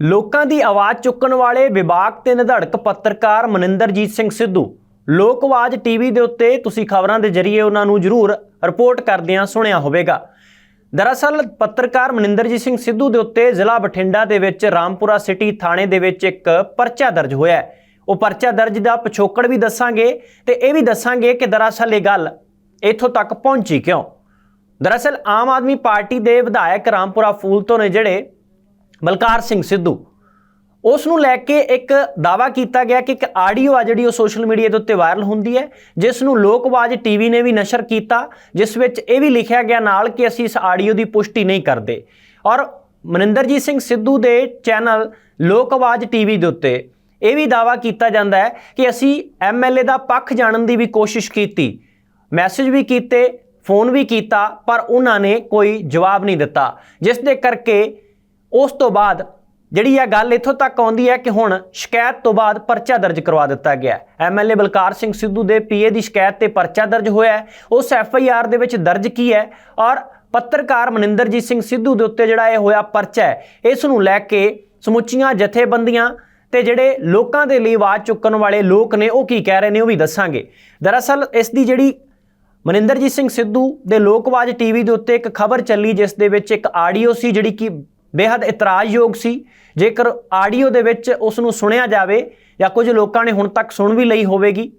ਲੋਕਾਂ ਦੀ ਆਵਾਜ਼ ਚੁੱਕਣ ਵਾਲੇ ਵਿਭਾਗ ਤੇ ਨਿਧੜਕ ਪੱਤਰਕਾਰ ਮਨਿੰਦਰਜੀਤ ਸਿੰਘ ਸਿੱਧੂ। ਲੋਕ ਆਵਾਜ਼ ਟੀਵੀ ਦੇ ਉੱਤੇ ਤੁਸੀਂ ਖਬਰਾਂ ਦੇ ਜ਼ਰੀਏ ਉਹਨਾਂ ਨੂੰ ਜ਼ਰੂਰ ਰਿਪੋਰਟ ਕਰਦਿਆਂ ਸੁਣਿਆ ਹੋਵੇਗਾ। ਦਰਅਸਲ, ਪੱਤਰਕਾਰ ਮਨਿੰਦਰਜੀਤ ਸਿੰਘ ਸਿੱਧੂ ਦੇ ਉੱਤੇ ਜ਼ਿਲ੍ਹਾ ਬਠਿੰਡਾ ਦੇ ਵਿੱਚ ਰਾਮਪੁਰਾ ਸਿਟੀ ਥਾਣੇ ਦੇ ਵਿੱਚ ਇੱਕ ਪਰਚਾ ਦਰਜ ਹੋਇਆ ਹੈ। ਉਹ ਪਰਚਾ ਦਰਜ ਦਾ ਪਿਛੋਕੜ ਵੀ ਦੱਸਾਂਗੇ ਤੇ ਇਹ ਵੀ ਦੱਸਾਂਗੇ ਕਿ ਦਰਅਸਲ ਇਹ ਗੱਲ ਇੱਥੋਂ ਤੱਕ ਪਹੁੰਚੀ ਕਿਉਂ? ਦਰਅਸਲ, ਆਮ ਆਦਮੀ ਪਾਰਟੀ ਦੇ ਵਿਧਾਇਕ ਰਾਮਪੁਰਾ ਫੂਲ ਤੋਂ ਨੇ ਜਿਹੜੇ ਬਲਕਾਰ ਸਿੰਘ ਸਿੱਧੂ। ਉਸ ਨੂੰ ਲੈ ਕੇ ਇੱਕ ਦਾਵਾ ਕੀਤਾ ਗਿਆ ਕਿ ਇੱਕ ਆਡੀਓ ਆ ਜਿਹੜੀ ਉਹ ਸੋਸ਼ਲ ਮੀਡੀਆ ਦੇ ਉੱਤੇ ਵਾਇਰਲ ਹੁੰਦੀ ਹੈ ਜਿਸ ਨੂੰ ਲੋਕ ਲੋਕਵਾਜ ਟੀਵੀ ਨੇ ਵੀ ਨਸ਼ਰ ਕੀਤਾ, ਜਿਸ ਵਿੱਚ ਇਹ ਵੀ ਲਿਖਿਆ ਗਿਆ ਨਾਲ ਕਿ ਅਸੀਂ ਇਸ ਆਡੀਓ ਦੀ ਪੁਸ਼ਟੀ ਨਹੀਂ ਕਰਦੇ। ਔਰ ਮਨਿੰਦਰਜੀਤ ਸਿੰਘ ਸਿੱਧੂ ਦੇ ਚੈਨਲ ਲੋਕ ਲੋਕਵਾਜ ਟੀਵੀ ਦੇ ਉੱਤੇ ਇਹ ਵੀ ਦਾਵਾ ਕੀਤਾ ਜਾਂਦਾ ਹੈ ਕਿ ਅਸੀਂ ਐਮਐਲਏ ਦਾ ਪੱਖ ਜਾਣਨ ਦੀ ਵੀ ਕੋਸ਼ਿਸ਼ ਕੀਤੀ, ਮੈਸੇਜ ਵੀ ਕੀਤੇ, ਫੋਨ ਵੀ ਕੀਤਾ, ਪਰ ਉਹਨਾਂ ਨੇ ਕੋਈ ਜਵਾਬ ਨਹੀਂ ਦਿੱਤਾ। ਜਿਸ ਦੇ ਕਰਕੇ ਉਸ ਤੋਂ ਬਾਅਦ ਜਿਹੜੀ ਇਹ ਗੱਲ ਇੱਥੋਂ ਤੱਕ ਆਉਂਦੀ ਹੈ ਕਿ ਹੁਣ ਸ਼ਿਕਾਇਤ ਤੋਂ ਬਾਅਦ ਪਰਚਾ ਦਰਜ ਕਰਵਾ ਦਿੱਤਾ ਗਿਆ ਐਮਐਲਏ ਬਲਕਾਰ ਸਿੰਘ ਸਿੱਧੂ ਦੇ ਪੀਏ ਦੀ ਸ਼ਿਕਾਇਤ ਤੇ ਪਰਚਾ ਦਰਜ ਹੋਇਆ ਹੈ। ਉਸ ਐਫਆਈਆਰ ਦੇ ਵਿੱਚ ਦਰਜ ਕੀ ਹੈ ਔਰ ਪੱਤਰਕਾਰ ਮਨਿੰਦਰਜੀਤ ਸਿੰਘ ਸਿੱਧੂ ਦੇ ਉੱਤੇ ਜਿਹੜਾ ਇਹ ਹੋਇਆ ਪਰਚਾ ਹੈ, ਇਸ ਨੂੰ ਲੈ ਕੇ ਸਮੁੱਚੀਆਂ ਜਥੇਬੰਦੀਆਂ ਤੇ ਜਿਹੜੇ ਲੋਕਾਂ ਦੇ ਲਈ ਆਵਾਜ਼ ਚੁੱਕਣ ਵਾਲੇ ਲੋਕ ਨੇ, ਉਹ ਕੀ ਕਹਿ ਰਹੇ ਨੇ ਉਹ ਵੀ ਦੱਸਾਂਗੇ। ਦਰਅਸਲ ਇਸ ਦੀ ਜਿਹੜੀ ਮਨਿੰਦਰਜੀਤ ਸਿੰਘ ਸਿੱਧੂ ਦੇ ਲੋਕਵਾਜ ਟੀਵੀ ਦੇ ਉੱਤੇ ਇੱਕ ਖਬਰ ਚੱਲੀ, ਜਿਸ ਦੇ ਵਿੱਚ ਇੱਕ ਆਡੀਓ ਸੀ ਜਿਹੜੀ ਕਿ ਬੇहद ਇਤਰਾਜ਼ਯੋਗ ਸੀ। ਜੇਕਰ ਆਡੀਓ ਦੇ ਵਿੱਚ ਉਸ ਨੂੰ ਸੁਣਿਆ ਜਾਵੇ ਜਾਂ ਕੁਝ ਲੋਕਾਂ ਨੇ ਹੁਣ ਤੱਕ ਸੁਣ ਵੀ ਲਈ ਹੋਵੇਗੀ,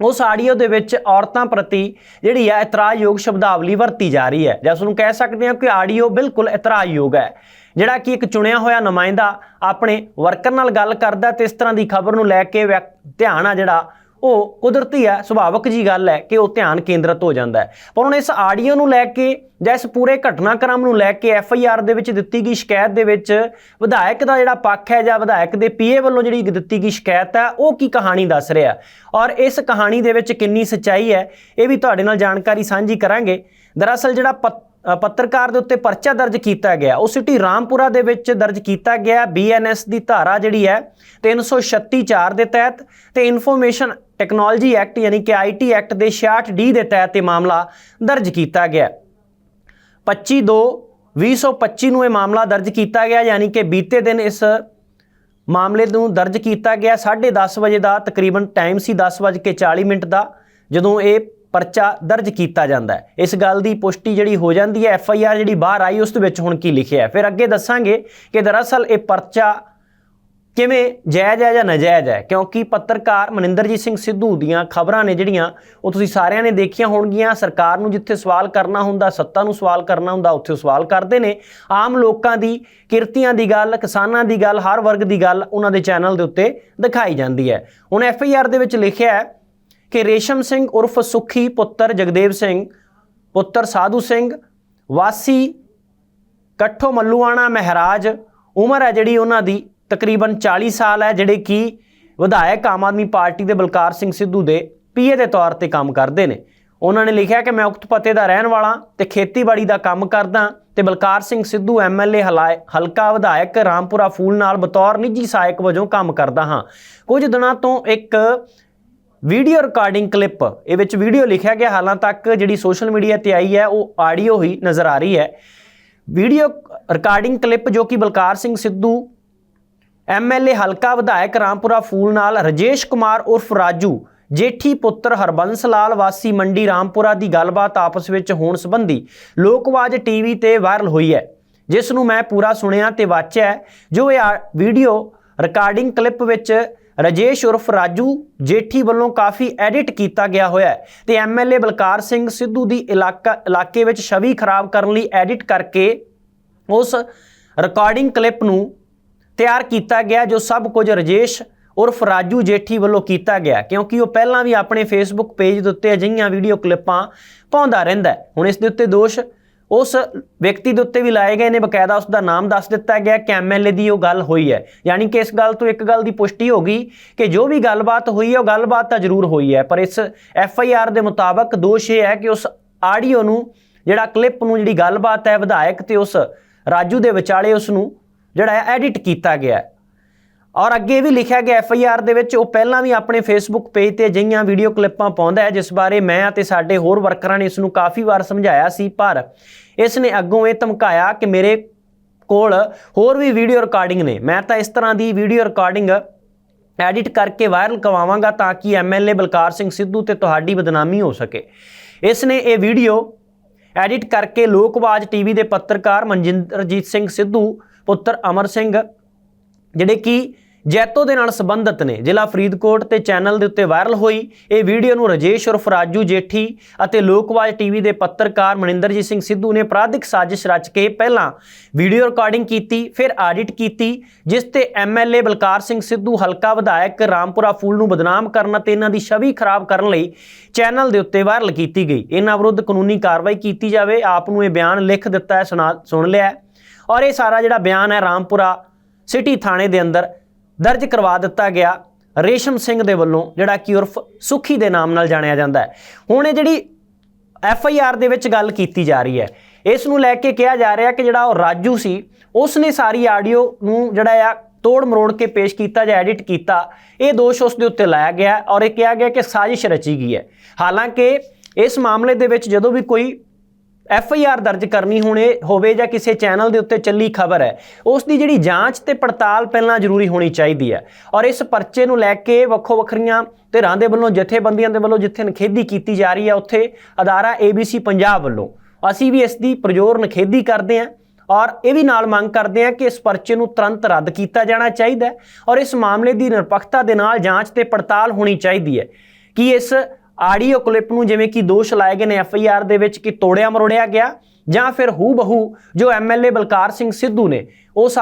ਉਸ ਆਡੀਓ ਦੇ ਵਿੱਚ ਔਰਤਾਂ ਪ੍ਰਤੀ ਜਿਹੜੀ ਹੈ ਇਤਰਾਜ਼ਯੋਗ ਸ਼ਬਦਾਵਲੀ ਵਰਤੀ ਜਾ ਰਹੀ ਹੈ ਜਾਂ ਉਸ ਨੂੰ ਕਹਿ ਸਕਦੇ ਹਾਂ ਕਿ ਆਡੀਓ ਬਿਲਕੁਲ ਇਤਰਾਜ਼ਯੋਗ ਹੈ, ਜਿਹੜਾ ਕਿ ਇੱਕ ਚੁਣਿਆ ਹੋਇਆ ਨੁਮਾਇੰਦਾ ਆਪਣੇ ਵਰਕਰ ਨਾਲ ਗੱਲ ਕਰਦਾ ਤੇ ਇਸ ਤਰ੍ਹਾਂ ਦੀ ਖਬਰ ਨੂੰ ਲੈ ਕੇ ਵਿਅਕ- ਧਿਆਨ ਆ ਜਿਹੜਾ ਉਹ ਕੁਦਰਤੀ ਹੈ, ਸੁਭਾਵਿਕ ਜੀ ਗੱਲ ਹੈ ਕਿ ਉਹ ਧਿਆਨ ਕੇਂਦਰਿਤ ਹੋ ਜਾਂਦਾ ਹੈ। ਪਰ ਹੁਣ ਇਸ ਆਡੀਓ ਨੂੰ ਲੈ ਕੇ ਜਾਂ ਇਸ ਪੂਰੇ ਘਟਨਾਕ੍ਰਮ ਨੂੰ ਲੈ ਕੇ ਐਫ ਆਈ ਆਰ ਦੇ ਵਿੱਚ ਦਿੱਤੀ ਗਈ ਸ਼ਿਕਾਇਤ ਦੇ ਵਿੱਚ ਵਿਧਾਇਕ ਦਾ ਜਿਹੜਾ ਪੱਖ ਹੈ ਜਾਂ ਵਿਧਾਇਕ ਦੇ ਪੀਏ ਵੱਲੋਂ ਜਿਹੜੀ ਦਿੱਤੀ ਗਈ ਸ਼ਿਕਾਇਤ ਹੈ, ਉਹ ਕੀ ਕਹਾਣੀ ਦੱਸ ਰਿਹਾ ਔਰ ਇਸ ਕਹਾਣੀ ਦੇ ਵਿੱਚ ਕਿੰਨੀ ਸੱਚਾਈ ਹੈ, ਇਹ ਵੀ ਤੁਹਾਡੇ ਨਾਲ ਜਾਣਕਾਰੀ ਸਾਂਝੀ ਕਰਾਂਗੇ। ਦਰਅਸਲ ਜਿਹੜਾ ਪੱਤਰਕਾਰ ਦੇ ਉੱਤੇ ਪਰਚਾ ਦਰਜ ਕੀਤਾ ਗਿਆ, ਉਹ ਸਿਟੀ ਰਾਮਪੁਰਾ ਦੇ ਵਿੱਚ ਦਰਜ ਕੀਤਾ ਗਿਆ। ਬੀਐਨਐਸ ਦੀ ਧਾਰਾ ਜਿਹੜੀ ਹੈ 336 ਦੇ ਤਹਿਤ ਤੇ ਇਨਫੋਰਮੇਸ਼ਨ ਟੈਕਨੋਲੋਜੀ ਐਕਟ ਯਾਨੀ ਕਿ ਆਈਟੀ ਐਕਟ ਦੇ 66 ਦੇ ਤਹਿਤ ਇਹ ਮਾਮਲਾ ਦਰਜ ਕੀਤਾ ਗਿਆ। 25 2 2025 ਨੂੰ ਇਹ ਮਾਮਲਾ ਦਰਜ ਕੀਤਾ ਗਿਆ, ਯਾਨੀ ਕਿ ਬੀਤੇ ਦਿਨ ਇਸ ਮਾਮਲੇ ਨੂੰ ਦਰਜ ਕੀਤਾ ਗਿਆ। 10:30 ਵਜੇ ਦਾ ਤਕਰੀਬਨ ਟਾਈਮ ਸੀ 10:40 ਮਿੰਟ ਦਾ, ਜਦੋਂ ਇਹ ਪਰਚਾ ਦਰਜ ਕੀਤਾ ਜਾਂਦਾ ਹੈ। ਇਸ ਗੱਲ ਦੀ ਪੁਸ਼ਟੀ ਜਿਹੜੀ ਹੋ ਜਾਂਦੀ ਹੈ ਐਫ ਆਈ ਆਰ ਜਿਹੜੀ ਬਾਹਰ ਆਈ, ਉਸ ਦੇ ਵਿੱਚ ਹੁਣ ਕੀ ਲਿਖਿਆ ਹੈ। ਫਿਰ ਅੱਗੇ ਦੱਸਾਂਗੇ ਕਿ ਦਰਅਸਲ ਇਹ ਪਰਚਾ ਕਿਵੇਂ ਜਾਇਜ਼ ਹੈ ਜਾਂ ਨਾਜਾਇਜ਼ ਹੈ? ਕਿਉਂਕਿ ਪੱਤਰਕਾਰ ਮਨਿੰਦਰਜੀਤ ਸਿੰਘ ਸਿੱਧੂ ਦੀਆਂ ਖਬਰਾਂ ਨੇ ਜਿਹੜੀਆਂ ਉਹ ਤੁਸੀਂ ਸਾਰਿਆਂ ਨੇ ਦੇਖੀਆਂ ਹੋਣਗੀਆਂ। ਸਰਕਾਰ ਨੂੰ ਜਿੱਥੇ ਸਵਾਲ ਕਰਨਾ ਹੁੰਦਾ, ਸੱਤਾ ਨੂੰ ਸਵਾਲ ਕਰਨਾ ਹੁੰਦਾ, ਉੱਥੇ ਸਵਾਲ ਕਰਦੇ ਨੇ। ਆਮ ਲੋਕਾਂ ਦੀ, ਕਿਰਤੀਆਂ ਦੀ ਗੱਲ, ਕਿਸਾਨਾਂ ਦੀ ਗੱਲ, ਹਰ ਵਰਗ ਦੀ ਗੱਲ ਉਹਨਾਂ ਦੇ ਚੈਨਲ ਦੇ ਉੱਤੇ ਦਿਖਾਈ ਜਾਂਦੀ ਹੈ। ਹੁਣ ਐਫ ਆਈ ਆਰ ਦੇ ਵਿੱਚ ਲਿਖਿਆ ਹੈ ਕਿ ਰੇਸ਼ਮ ਸਿੰਘ ਉਰਫ ਸੁਖੀ ਪੁੱਤਰ ਜਗਦੇਵ ਸਿੰਘ, ਪੁੱਤਰ ਸਾਧੂ ਸਿੰਘ, ਵਾਸੀ ਕੱਠੋ ਮੱਲੂਆਣਾ ਮਹਿਰਾਜ, ਉਮਰ ਹੈ ਜਿਹੜੀ ਉਹਨਾਂ ਦੀ ਤਕਰੀਬਨ 40 ਸਾਲ ਹੈ, ਜਿਹੜੇ ਕਿ ਵਿਧਾਇਕ ਆਮ ਆਦਮੀ ਪਾਰਟੀ ਦੇ ਬਲਕਾਰ ਸਿੰਘ ਸਿੱਧੂ ਦੇ ਪੀਏ ਦੇ ਤੌਰ ਤੇ ਕੰਮ ਕਰਦੇ ਨੇ। ਉਹਨਾਂ ਨੇ ਲਿਖਿਆ ਕਿ ਮੈਂ ਉਕਤ ਪਤੇ ਦਾ ਰਹਿਣ ਵਾਲਾ ਤੇ ਖੇਤੀਬਾੜੀ ਦਾ ਕੰਮ ਕਰਦਾ ਤੇ ਬਲਕਾਰ ਸਿੰਘ ਸਿੱਧੂ ਐਮਐਲਏ ਹਲਕਾ ਵਿਧਾਇਕ ਰਾਮਪੁਰਾ ਫੂਲ ਨਾਲ ਬਤੌਰ ਨਿੱਜੀ ਸਹਾਇਕ ਵਜੋਂ ਕੰਮ ਕਰਦਾ ਹਾਂ। ਕੁਝ ਦਿਨਾਂ ਤੋਂ ਇੱਕ ਵੀਡੀਓ ਰਿਕਾਰਡਿੰਗ ਕਲਿੱਪ, ਇਹ ਵਿੱਚ ਵੀਡੀਓ ਲਿਖਿਆ ਗਿਆ। ਹਾਲਾਂ ਤੱਕ ਜਿਹੜੀ ਸੋਸ਼ਲ ਮੀਡੀਆ ਤੇ ਆਈ ਹੈ, ਉਹ ਆਡੀਓ ਹੀ ਨਜ਼ਰ ਆ ਰਹੀ ਹੈ। ਵੀਡੀਓ ਰਿਕਾਰਡਿੰਗ ਕਲਿੱਪ ਜੋ ਕਿ ਬਲਕਾਰ ਸਿੰਘ ਸਿੱਧੂ ਐਮਐਲਏ ਹਲਕਾ ਵਿਧਾਇਕ ਰਾਮਪੁਰਾ ਫੂਲ ਨਾਲ ਰਜੇਸ਼ ਕੁਮਾਰ ਉਰਫ ਰਾਜੂ, ਜੇਠੀ ਪੁੱਤਰ ਹਰਬੰਸ ਲਾਲ, ਵਾਸੀ ਮੰਡੀ ਰਾਮਪੁਰਾ ਦੀ ਗੱਲਬਾਤ ਆਪਸ ਵਿੱਚ ਹੋਣ ਸੰਬੰਧੀ ਲੋਕਵਾਜ ਟੀਵੀ ਤੇ ਵਾਇਰਲ ਹੋਈ ਹੈ। ਜਿਸ ਨੂੰ ਮੈਂ ਪੂਰਾ ਸੁਣਿਆ ਤੇ ਵਾਚਿਆ ਜੋ ਇਹ ਆ- ਵੀਡੀਓ ਰਿਕਾਰਡਿੰਗ ਕਲਿੱਪ ਵਿੱਚ ਰਜੇਸ਼ ਉਰਫ ਰਾਜੂ, ਜੇਠੀ ਵੱਲੋਂ ਕਾਫੀ ਐਡਿਟ ਕੀਤਾ ਗਿਆ ਹੋਇਆ ਹੈ ਤੇ ਐਮਐਲਏ ਬਲਕਾਰ ਸਿੰਘ ਸਿੱਧੂ ਦੀ ਇਲਾਕਾ ਇਲਾਕੇ ਵਿੱਚ ਛਵੀ ਖਰਾਬ ਕਰਨ ਲਈ ਐਡਿਟ ਕਰਕੇ ਉਸ ਰਿਕਾਰਡਿੰਗ ਕਲਿੱਪ ਨੂੰ ਤਿਆਰ ਕੀਤਾ ਗਿਆ, ਜੋ ਸਭ ਕੁਝ ਰਜੇਸ਼ ਉਰਫ ਰਾਜੂ ਜੇਠੀ ਵੱਲੋਂ ਕੀਤਾ ਗਿਆ, ਕਿਉਂਕਿ ਉਹ ਪਹਿਲਾਂ ਵੀ ਆਪਣੇ ਫੇਸਬੁੱਕ ਪੇਜ ਦੇ ਉੱਤੇ ਅਜਿਹੀਆਂ ਵੀਡੀਓ ਕਲਿੱਪਾਂ ਪਾਉਂਦਾ ਰਹਿੰਦਾ ਹੁਣ ਇਸ ਦੇ ਉੱਤੇ ਦੋਸ਼ ਉਸ ਵਿਅਕਤੀ ਦੇ ਉੱਤੇ ਵੀ ਲਾਏ ਗਏ ਨੇ, ਬਕਾਇਦਾ ਉਸ ਦਾ ਨਾਮ ਦੱਸ ਦਿੱਤਾ ਗਿਆ, ਕਿ ਐਮਐਲਏ ਦੀ ਉਹ ਗੱਲ ਹੋਈ ਹੈ। ਯਾਨੀ ਕਿ ਇਸ ਗੱਲ ਤੋਂ ਇੱਕ ਗੱਲ ਦੀ ਪੁਸ਼ਟੀ ਹੋ ਗਈ ਕਿ ਜੋ ਵੀ ਗੱਲਬਾਤ ਹੋਈ ਹੈ, ਉਹ ਗੱਲਬਾਤ ਤਾਂ ਜ਼ਰੂਰ ਹੋਈ ਹੈ, ਪਰ ਇਸ ਐਫ ਆਈ ਆਰ ਦੇ ਮੁਤਾਬਕ ਦੋਸ਼ ਇਹ ਹੈ ਕਿ ਉਸ ਆਡੀਓ ਨੂੰ, ਜਿਹੜਾ ਕਲਿੱਪ ਨੂੰ ਜਿਹੜੀ ਗੱਲਬਾਤ ਹੈ, ਵਿਧਾਇਕ ਤੇ ਉਸ ਰਾਜੂ ਦੇ ਵਿਚਾਲੇ ਉਸ ਨੂੰ ਜਿਹੜਾ ਹੈ ਐਡਿਟ ਕੀਤਾ ਗਿਆ ਹੈ। ਔਰ ਅੱਗੇ ਵੀ ਲਿਖਿਆ ਗਿਆ ਐਫ ਆਈ ਆਰ ਦੇ ਵਿੱਚ, ਉਹ ਪਹਿਲਾਂ ਵੀ ਆਪਣੇ ਫੇਸਬੁੱਕ ਪੇਜ ਤੇ ਅਜਿਹੀਆਂ ਵੀਡੀਓ ਕਲਿੱਪਾਂ ਪਾਉਂਦਾ ਹੈ, ਜਿਸ ਬਾਰੇ ਮੈਂ ਅਤੇ ਸਾਡੇ ਹੋਰ ਵਰਕਰਾਂ ਨੇ ਇਸ ਨੂੰ ਕਾਫੀ ਵਾਰ ਸਮਝਾਇਆ ਸੀ, ਪਰ ਇਸ ਨੇ ਅੱਗੋਂ ਇਹ ਧਮਕਾਇਆ ਕਿ ਮੇਰੇ ਕੋਲ ਹੋਰ ਵੀ ਵੀਡੀਓ ਰਿਕਾਰਡਿੰਗ ਨੇ। ਮੈਂ ਤਾਂ ਇਸ ਤਰ੍ਹਾਂ ਦੀ ਵੀਡੀਓ ਰਿਕਾਰਡਿੰਗ ਐਡਿਟ ਕਰਕੇ ਵਾਇਰਲ ਕਰਵਾਵਾਂਗਾ ਤਾਂ ਕਿ ਐਮਐਲਏ ਬਲਕਾਰ ਸਿੰਘ ਸਿੱਧੂ ਤੇ ਤੁਹਾਡੀ ਬਦਨਾਮੀ ਹੋ ਸਕੇ। ਇਸ ਨੇ ਇਹ ਵੀਡੀਓ ਐਡਿਟ ਕਰਕੇ ਲੋਕਵਾਜ ਟੀਵੀ ਦੇ ਪੱਤਰਕਾਰ ਮਨਜਿੰਦਰਜੀਤ ਸਿੰਘ ਸਿੱਧੂ ਪੁੱਤਰ ਅਮਰ ਸਿੰਘ ਜਿਹੜੇ ਕਿ ਜੈਤੋ ਦੇ ਨਾਲ ਸੰਬੰਧਿਤ ਨੇ। ਜ਼ਿਲ੍ਹਾ ਫਰੀਦਕੋਟ ਤੇ ਚੈਨਲ ਦੇ ਉੱਤੇ ਵਾਇਰਲ ਹੋਈ ਇਹ ਵੀਡੀਓ ਨੂੰ ਰਜੇਸ਼ ਉਰਫ ਰਾਜੂ ਜੇਠੀ ਅਤੇ ਲੋਕਵਾਜ ਟੀਵੀ ਦੇ ਪੱਤਰਕਾਰ ਮਨਿੰਦਰਜੀਤ ਸਿੰਘ ਸਿੱਧੂ ਨੇ ਅਪਰਾਧਿਕ ਸਾਜ਼ਿਸ਼ ਰਚ ਕੇ ਪਹਿਲਾਂ ਵੀਡੀਓ ਰਿਕਾਰਡਿੰਗ ਕੀਤੀ, ਫਿਰ ਆਡਿਟ ਕੀਤੀ, ਜਿਸ ਤੇ ਐਮਐਲਏ ਬਲਕਾਰ ਸਿੰਘ ਸਿੱਧੂ, ਹਲਕਾ ਵਿਧਾਇਕ ਰਾਮਪੁਰਾ ਫੂਲ ਨੂੰ ਬਦਨਾਮ ਕਰਨ ਅਤੇ ਇਹਨਾਂ ਦੀ ਛਵੀ ਖਰਾਬ ਕਰਨ ਲਈ ਚੈਨਲ ਦੇ ਉੱਤੇ ਵਾਇਰਲ ਕੀਤੀ ਗਈ। ਇਹਨਾਂ ਵਿਰੁੱਧ ਕਾਨੂੰਨੀ ਕਾਰਵਾਈ ਕੀਤੀ ਜਾਵੇ। ਆਪ ਨੂੰ ਇਹ ਬਿਆਨ ਲਿਖ ਦਿੱਤਾ ਹੈ, ਸੁਣਾ, ਸੁਣ ਲਿਆ ਔਰ ਇਹ ਸਾਰਾ ਜਿਹੜਾ ਬਿਆਨ ਹੈ ਰਾਮਪੁਰਾ ਸਿਟੀ ਥਾਣੇ ਦੇ ਅੰਦਰ ਦਰਜ ਕਰਵਾ ਦਿੱਤਾ ਗਿਆ ਰੇਸ਼ਮ ਸਿੰਘ ਦੇ ਵੱਲੋਂ, ਜਿਹੜਾ ਕਿ ਉਰਫ ਸੁਖੀ ਦੇ ਨਾਮ ਨਾਲ ਜਾਣਿਆ ਜਾਂਦਾ ਹੈ। ਹੁਣ ਇਹ ਜਿਹੜੀ ਐਫ ਆਈ ਆਰ ਦੇ ਵਿੱਚ ਗੱਲ ਕੀਤੀ ਜਾ ਰਹੀ ਹੈ, ਇਸ ਨੂੰ ਲੈ ਕੇ ਕਿਹਾ ਜਾ ਰਿਹਾ ਕਿ ਜਿਹੜਾ ਉਹ ਰਾਜੂ ਸੀ ਉਸ ਨੇ ਸਾਰੀ ਆਡੀਓ ਨੂੰ ਜਿਹੜਾ ਆ ਤੋੜ ਮਰੋੜ ਕੇ ਪੇਸ਼ ਕੀਤਾ ਜਾਂ ਐਡਿਟ ਕੀਤਾ, ਇਹ ਦੋਸ਼ ਉਸ ਦੇ ਉੱਤੇ ਲਾਇਆ ਗਿਆ ਔਰ ਇਹ ਕਿਹਾ ਗਿਆ ਕਿ ਸਾਜ਼ਿਸ਼ ਰਚੀ ਗਈ ਹੈ। ਹਾਲਾਂਕਿ ਇਸ ਮਾਮਲੇ ਦੇ ਵਿੱਚ ਜਦੋਂ ਵੀ ਕੋਈ ਐਫ ਆਈ ਆਰ ਦਰਜ ਕਰਨੀ ਹੋਣੇ ਹੋਵੇ ਜਾਂ ਕਿਸੇ ਚੈਨਲ ਦੇ ਉੱਤੇ ਚੱਲੀ ਖਬਰ ਹੈ, ਉਸ ਦੀ ਜਿਹੜੀ ਜਾਂਚ ਤੇ ਪੜਤਾਲ ਪਹਿਲਾਂ ਜ਼ਰੂਰੀ ਹੋਣੀ ਚਾਹੀਦੀ ਹੈ ਔਰ ਇਸ ਪਰਚੇ ਨੂੰ ਲੈ ਕੇ ਵੱਖੋ ਵੱਖਰੀਆਂ ਧਿਰਾਂ ਦੇ ਵੱਲੋਂ, ਜਥੇਬੰਦੀਆਂ ਦੇ ਵੱਲੋਂ ਜਿੱਥੇ ਨਖੇਦੀ ਕੀਤੀ ਜਾ ਰਹੀ ਹੈ, ਉੱਥੇ ਅਦਾਰਾ ABC ਪੰਜਾਬ ਵੱਲੋਂ। ਅਸੀਂ ਵੀ ਇਸ ਦੀ ਪ੍ਰਜੋਰ ਨਖੇਦੀ ਕਰਦੇ ਹਾਂ ਔਰ ਇਹ ਵੀ ਨਾਲ ਮੰਗ ਕਰਦੇ ਹਾਂ ਕਿ ਇਸ ਪਰਚੇ ਨੂੰ ਤੁਰੰਤ ਰੱਦ ਕੀਤਾ ਜਾਣਾ ਚਾਹੀਦਾ ਹੈ ਔਰ ਇਸ ਮਾਮਲੇ ਦੀ ਨਿਰਪੱਖਤਾ ਦੇ ਨਾਲ ਜਾਂਚ ਤੇ ਪੜਤਾਲ ਹੋਣੀ ਚਾਹੀਦੀ ਹੈ ਕਿ ਇਸ ਆਡੀਓ ਕਲਿੱਪ ਨੂੰ ਜਿਵੇਂ ਕਿ ਦੋਸ਼ ਲਾਏ ਗਏ ਨੇ ਐਫ ਆਈ ਆਰ ਦੇ ਵਿੱਚ ਕਿ ਤੋੜਿਆ ਮਰੋੜਿਆ ਗਿਆ ਜਾਂ ਫਿਰ ਹੂ ਬਹੂ ਜੋ ਐਮਐਲਏ ਬਲਕਾਰ ਸਿੰਘ ਸਿੱਧੂ ਨੇ ਉਸ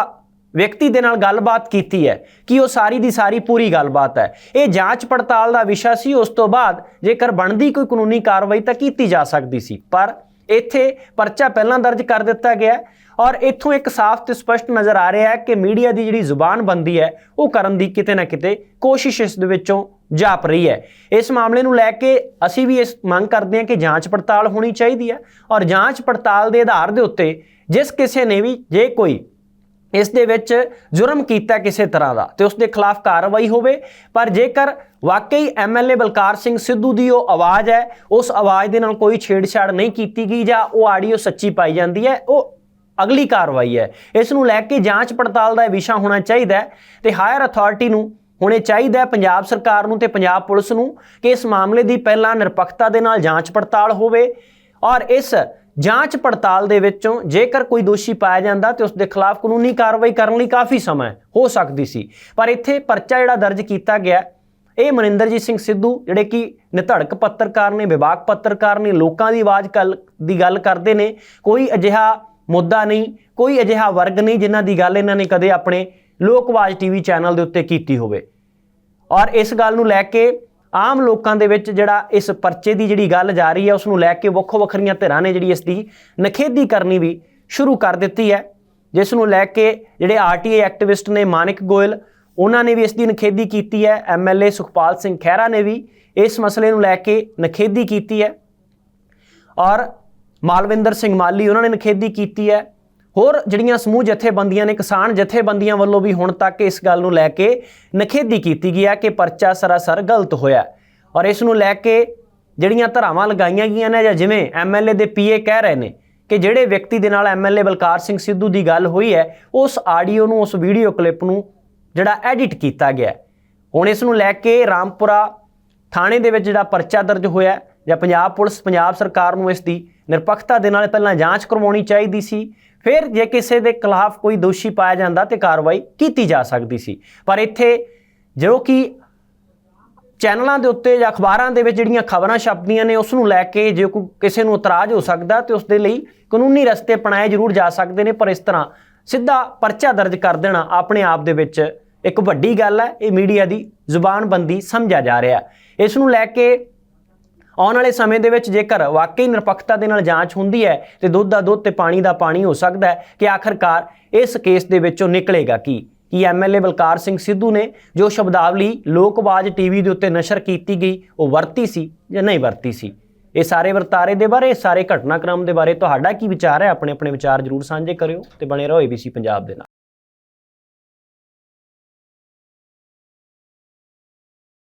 ਵਿਅਕਤੀ ਦੇ ਨਾਲ ਗੱਲਬਾਤ ਕੀਤੀ ਹੈ ਕਿ ਉਹ ਸਾਰੀ ਦੀ ਸਾਰੀ ਪੂਰੀ ਗੱਲਬਾਤ ਹੈ। ਇਹ ਜਾਂਚ ਪੜਤਾਲ ਦਾ ਵਿਸ਼ਾ ਸੀ, ਉਸ ਤੋਂ ਬਾਅਦ ਜੇਕਰ ਬਣਦੀ ਕੋਈ ਕਾਨੂੰਨੀ ਕਾਰਵਾਈ ਤਾਂ ਕੀਤੀ ਜਾ ਸਕਦੀ ਸੀ। ਪਰ ਇੱਥੇ ਪਰਚਾ ਪਹਿਲਾਂ ਦਰਜ ਕਰ ਦਿੱਤਾ ਗਿਆ ਔਰ ਇੱਥੋਂ ਇੱਕ ਸਾਫ਼ ਤੇ ਸਪਸ਼ਟ ਨਜ਼ਰ ਆ ਰਿਹਾ ਹੈ ਕਿ ਮੀਡੀਆ ਦੀ ਜਿਹੜੀ ਜ਼ੁਬਾਨ ਬੰਦੀ ਹੈ, ਉਹ ਕਰਨ ਦੀ ਕਿਤੇ ਨਾ ਕਿਤੇ ਕੋਸ਼ਿਸ਼ ਇਸ ਦੇ ਵਿੱਚੋਂ ਜਾਪ ਰਹੀ ਹੈ। ਇਸ ਮਾਮਲੇ ਨੂੰ ਲੈ ਕੇ ਅਸੀਂ ਵੀ ਇਸ ਮੰਗ ਕਰਦੇ ਹਾਂ ਕਿ ਜਾਂਚ ਪੜਤਾਲ ਹੋਣੀ ਚਾਹੀਦੀ ਹੈ ਔਰ ਜਾਂਚ ਪੜਤਾਲ ਦੇ ਆਧਾਰ ਦੇ ਉੱਤੇ ਜਿਸ ਕਿਸੇ ਨੇ ਵੀ ਜੇ ਕੋਈ ਇਸ ਦੇ ਵਿੱਚ ਜੁਰਮ ਕੀਤਾ ਕਿਸੇ ਤਰ੍ਹਾਂ ਦਾ ਤੇ ਉਸ ਦੇ ਖਿਲਾਫ ਕਾਰਵਾਈ ਹੋਵੇ, ਪਰ ਜੇਕਰ ਵਾਕਈ ਐਮਐਲਏ ਬਲਕਾਰ ਸਿੰਘ ਸਿੱਧੂ ਦੀ ਉਹ ਆਵਾਜ਼ ਹੈ, ਉਸ ਆਵਾਜ਼ ਦੇ ਨਾਲ ਕੋਈ ਛੇੜਛਾੜ ਨਹੀਂ ਕੀਤੀ ਗਈ ਜਾਂ ਉਹ ਆਡੀਓ ਸੱਚੀ ਪਾਈ ਜਾਂਦੀ ਹੈ, ਉਹ ਅਗਲੀ ਕਾਰਵਾਈ ਹੈ। ਇਸ ਨੂੰ ਲੈ ਕੇ ਜਾਂਚ ਪੜਤਾਲ ਦਾ ਵਿਸ਼ਾ ਹੋਣਾ ਚਾਹੀਦਾ ਹੈ ਤੇ ਹਾਇਰ ਅਥਾਰਟੀ ਨੂੰ ਹੋਣੇ ਚਾਹੀਦਾ ਹੈ ਪੰਜਾਬ ਸਰਕਾਰ ਨੂੰ ਤੇ ਪੰਜਾਬ ਪੁਲਿਸ ਨੂੰ ਕਿ ਇਸ ਮਾਮਲੇ ਦੀ ਪਹਿਲਾਂ ਨਿਰਪੱਖਤਾ ਦੇ ਨਾਲ ਜਾਂਚ ਪੜਤਾਲ ਹੋਵੇ ਔਰ ਇਸ ਜਾਂਚ ਪੜਤਾਲ ਦੇ ਵਿੱਚੋਂ ਜੇਕਰ ਕੋਈ ਦੋਸ਼ੀ ਪਾਇਆ ਜਾਂਦਾ ਤੇ ਉਸ ਦੇ ਖਿਲਾਫ ਕਾਨੂੰਨੀ ਕਾਰਵਾਈ ਕਰਨ ਲਈ ਕਾਫੀ ਸਮਾਂ ਹੋ ਸਕਦੀ ਸੀ। ਪਰ ਇੱਥੇ ਪਰਚਾ ਜਿਹੜਾ ਦਰਜ ਕੀਤਾ ਗਿਆ, ਇਹ ਮਨਿੰਦਰਜੀਤ ਸਿੰਘ ਸਿੱਧੂ, ਜਿਹੜੇ ਕਿ ਨਿਧੜਕ ਪੱਤਰਕਾਰ ਨੇ, ਵਿਭਾਗ ਪੱਤਰਕਾਰ ਨੇ, ਲੋਕਾਂ ਦੀ ਆਵਾਜ਼ ਕੱਲ ਦੀ ਗੱਲ ਕਰਦੇ ਨੇ, ਕੋਈ ਅਜਿਹਾ ਮੁੱਦਾ ਨਹੀਂ, ਕੋਈ ਅਜਿਹਾ ਵਰਗ ਨਹੀਂ ਜਿਨ੍ਹਾਂ ਦੀ ਗੱਲ ਇਹਨਾਂ ਨੇ ਕਦੇ ਆਪਣੇ ਲੋਕਵਾਜ ਟੀਵੀ ਚੈਨਲ ਦੇ ਉੱਤੇ ਕੀਤੀ ਹੋਵੇ। ਔਰ ਇਸ ਗੱਲ ਨੂੰ ਲੈ ਕੇ ਆਮ ਲੋਕਾਂ ਦੇ ਵਿੱਚ ਜਿਹੜਾ ਇਸ ਪਰਚੇ ਦੀ ਜਿਹੜੀ ਗੱਲ ਜਾ ਰਹੀ ਹੈ, ਉਸ ਨੂੰ ਲੈ ਕੇ ਵੱਖੋ ਵੱਖਰੀਆਂ ਧਿਰਾਂ ਨੇ ਜਿਹੜੀ ਇਸ ਦੀ ਨਖੇਦੀ ਕਰਨੀ ਵੀ ਸ਼ੁਰੂ ਕਰ ਦਿੱਤੀ ਹੈ। ਜਿਸ ਨੂੰ ਲੈ ਕੇ ਜਿਹੜੇ ਆਰਟੀਆਈ ਐਕਟਿਵਿਸਟ ਨੇ ਮਾਨਿਕ ਗੋਇਲ, ਉਹਨਾਂ ਨੇ ਵੀ ਇਸ ਦੀ ਨਖੇਦੀ ਕੀਤੀ ਹੈ। ਐਮਐਲਏ ਸੁਖਪਾਲ ਸਿੰਘ ਖਹਿਰਾ ਨੇ ਵੀ ਇਸ ਮਸਲੇ ਨੂੰ ਲੈ ਕੇ ਨਖੇਦੀ ਕੀਤੀ ਹੈ। ਔਰ ਮਾਲਵਿੰਦਰ ਸਿੰਘ ਮਾਲੀ, ਉਹਨਾਂ ਨੇ ਨਿਖੇਧੀ ਕੀਤੀ ਹੈ। ਹੋਰ ਜਿਹੜੀਆਂ ਸਮੂਹ ਜਥੇਬੰਦੀਆਂ ਨੇ, ਕਿਸਾਨ ਜਥੇਬੰਦੀਆਂ ਵੱਲੋਂ ਵੀ ਹੁਣ ਤੱਕ ਇਸ ਗੱਲ ਨੂੰ ਲੈ ਕੇ ਨਖੇਦੀ ਕੀਤੀ ਗਈ ਹੈ ਕਿ ਪਰਚਾ ਸਰਾਸਰ ਗਲਤ ਹੋਇਆ ਔਰ ਇਸ ਨੂੰ ਲੈ ਕੇ ਜਿਹੜੀਆਂ ਧਰਾਵਾਂ ਲਗਾਈਆਂ ਗਈਆਂ ਨੇ, ਜਾਂ ਜਿਵੇਂ ਐਮਐਲਏ ਦੇ ਪੀਏ ਕਹਿ ਰਹੇ ਨੇ ਕਿ ਜਿਹੜੇ ਵਿਅਕਤੀ ਦੇ ਨਾਲ ਐਮਐਲਏ ਬਲਕਾਰ ਸਿੰਘ ਸਿੱਧੂ ਦੀ ਗੱਲ ਹੋਈ ਹੈ, ਉਸ ਆਡੀਓ ਨੂੰ, ਉਸ ਵੀਡੀਓ ਕਲਿੱਪ ਨੂੰ ਜਿਹੜਾ ਐਡਿਟ ਕੀਤਾ ਗਿਆ ਹੁਣ ਇਸ ਨੂੰ ਲੈ ਕੇ ਰਾਮਪੁਰਾ ਥਾਣੇ ਦੇ ਵਿੱਚ ਜਿਹੜਾ ਪਰਚਾ ਦਰਜ ਹੋਇਆ ਜਾਂ ਪੰਜਾਬ ਪੁਲਿਸ, ਪੰਜਾਬ ਸਰਕਾਰ ਨੂੰ ਇਸ ਦੀ ਨਿਰਪੱਖਤਾ ਦੇ ਨਾਲ ਪਹਿਲਾਂ ਜਾਂਚ ਕਰਵਾਉਣੀ ਚਾਹੀਦੀ ਸੀ। ਫਿਰ ਜੇ ਕਿਸੇ ਦੇ ਖਿਲਾਫ ਕੋਈ ਦੋਸ਼ੀ ਪਾਇਆ ਜਾਂਦਾ ਤੇ ਕਾਰਵਾਈ ਕੀਤੀ ਜਾ ਸਕਦੀ ਸੀ। ਪਰ ਇੱਥੇ ਜੋ ਕਿ ਚੈਨਲਾਂ ਦੇ ਉੱਤੇ ਜਾਂ ਅਖਬਾਰਾਂ ਦੇ ਵਿੱਚ ਜਿਹੜੀਆਂ ਖਬਰਾਂ ਛਪਦੀਆਂ ਨੇ, ਉਸ ਨੂੰ ਲੈ ਕੇ ਜੇ ਕੋਈ ਕਿਸੇ ਨੂੰ ਇਤਰਾਜ਼ ਹੋ ਸਕਦਾ ਤੇ ਉਸ ਦੇ ਲਈ ਕਾਨੂੰਨੀ ਰਸਤੇ ਅਪਣਾਏ ਜ਼ਰੂਰ ਜਾ ਸਕਦੇ ਨੇ। ਪਰ ਇਸ ਤਰ੍ਹਾਂ ਸਿੱਧਾ ਪਰਚਾ ਦਰਜ ਕਰ ਦੇਣਾ ਆਪਣੇ ਆਪ ਦੇ ਵਿੱਚ ਇੱਕ ਵੱਡੀ ਗੱਲ ਹੈ। ਇਹ ਮੀਡੀਆ ਦੀ ਜ਼ੁਬਾਨਬੰਦੀ ਸਮਝਿਆ ਜਾ ਰਿਹਾ ਇਸ ਨੂੰ ਲੈ ਕੇ ਆਉਣ ਵਾਲੇ ਸਮੇਂ ਦੇ ਵਿੱਚ ਜੇਕਰ ਵਾਕਈ ਨਿਰਪੱਖਤਾ ਦੇ ਨਾਲ ਜਾਂਚ ਹੁੰਦੀ ਹੈ ਤੇ ਦੁੱਧ ਦਾ ਦੁੱਧ ਤੇ ਪਾਣੀ ਦਾ ਪਾਣੀ ਹੋ ਸਕਦਾ ਹੈ, ਕਿ ਆਖਰਕਾਰ ਇਸ ਕੇਸ ਦੇ ਵਿੱਚੋਂ ਨਿਕਲੇਗਾ ਕੀ? ਕਿ ਐਮਐਲਏ ਬਲਕਾਰ ਸਿੰਘ ਸਿੱਧੂ ਨੇ ਜੋ ਸ਼ਬਦਾਵਲੀ ਲੋਕਵਾਜ ਟੀਵੀ ਦੇ ਉੱਤੇ ਨਸ਼ਰ ਕੀਤੀ ਗਈ, ਉਹ ਵਰਤੀ ਸੀ ਜਾਂ ਨਹੀਂ ਵਰਤੀ ਸੀ? ਇਹ ਸਾਰੇ ਵਰਤਾਰੇ ਦੇ ਬਾਰੇ, ਸਾਰੇ ਘਟਨਾਕ੍ਰਮ ਦੇ ਬਾਰੇ ਤੁਹਾਡਾ ਕੀ ਵਿਚਾਰ ਹੈ? ਆਪਣੇ ਆਪਣੇ ਵਿਚਾਰ ਜਰੂਰ ਸਾਂਝੇ ਕਰਿਓ ਤੇ ਬਣੇ ਰਹੋ ABC ਪੰਜਾਬ ਦੇ ਨਾਲ।